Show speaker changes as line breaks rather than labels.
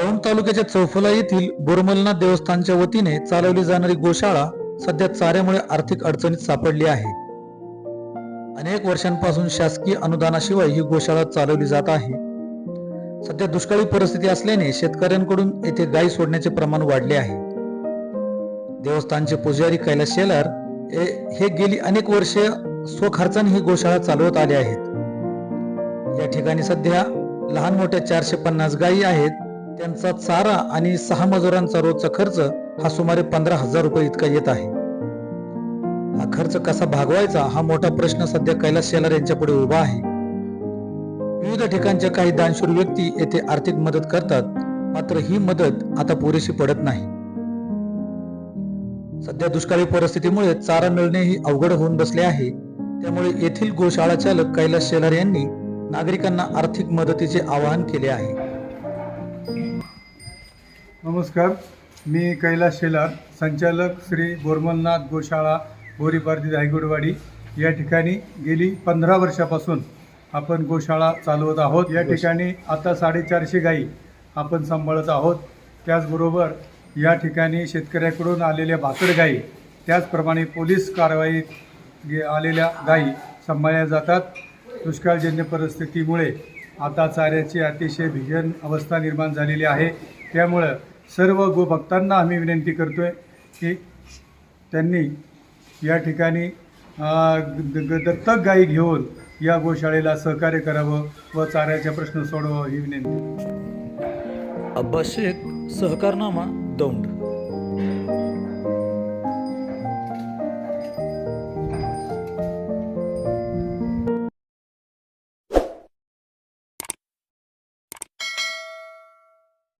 दौंड तालुक्याच्या चौफला येथील बोरमलनाथ देवस्थानच्या वतीने चालवली जाणारी गोशाळा सध्या चाऱ्यामुळे आर्थिक अडचणीत सापडली आहे. अनेक वर्षांपासून शासकीय अनुदानाशिवाय ही गोशाळा चालवली जात आहे. सध्या दुष्काळी परिस्थिती असल्याने शेतकऱ्यांकडून येथे गायी सोडण्याचे प्रमाण वाढले आहे. देवस्थानचे पुजारी कैलास शेलार हे हे गेली अनेक वर्षे स्वखर्चाने ही गोशाळा चालवत आले आहेत. या ठिकाणी सध्या लहान मोठ्या चारशे पन्नास गायी आहेत. त्यांचा चारा आणि सहा मजुरांचा रोजचा खर्च हा सुमारे पंधरा हजार रुपये इतका येत आहे. हा खर्च कसा भागवायचा हा मोठा प्रश्न सध्या कैलास शेलार यांच्यापुढे उभा आहे. विविध ठिकाणच्या काही दानशूर व्यक्ती येथे आर्थिक मदत करतात मात्र ही मदत आता पुरेशी पडत नाही. सध्या दुष्काळी परिस्थितीमुळे चारा मिळणे ही अवघड होऊन बसले आहे. त्यामुळे येथील गोशाळा चालक कैलास शेलार यांनी नागरिकांना आर्थिक मदतीचे आवाहन केले आहे.
नमस्कार. मी कैलास शेलार संचालक श्री बोरमलनाथ गोशाळा बोरीपारदी धायगुडवाडी या ठिकाणी गेली पंधरा वर्षापासून आपण गोशाळा चालवत आहोत. या ठिकाणी आता साडेचारशे गायी आपण सांभाळत आहोत. त्याचबरोबर या ठिकाणी शेतकऱ्याकडून आलेल्या भाकड गायी त्याचप्रमाणे पोलीस कारवाईत गे- आलेल्या गायी सांभाळल्या जातात. दुष्काळजन्य परिस्थितीमुळे आता चाऱ्याची अतिशय भीषण अवस्था निर्माण झालेली आहे. त्यामुळं सर्व गोभक्तांना आम्ही विनंती करतोय की त्यांनी या ठिकाणी ग- दत्तक गायी घेऊन या गोशाळेला सहकार्य करावं व चाऱ्याचा प्रश्न सोडवावा ही विनंती.
अब्बास शेख सहकारनामा दौंड.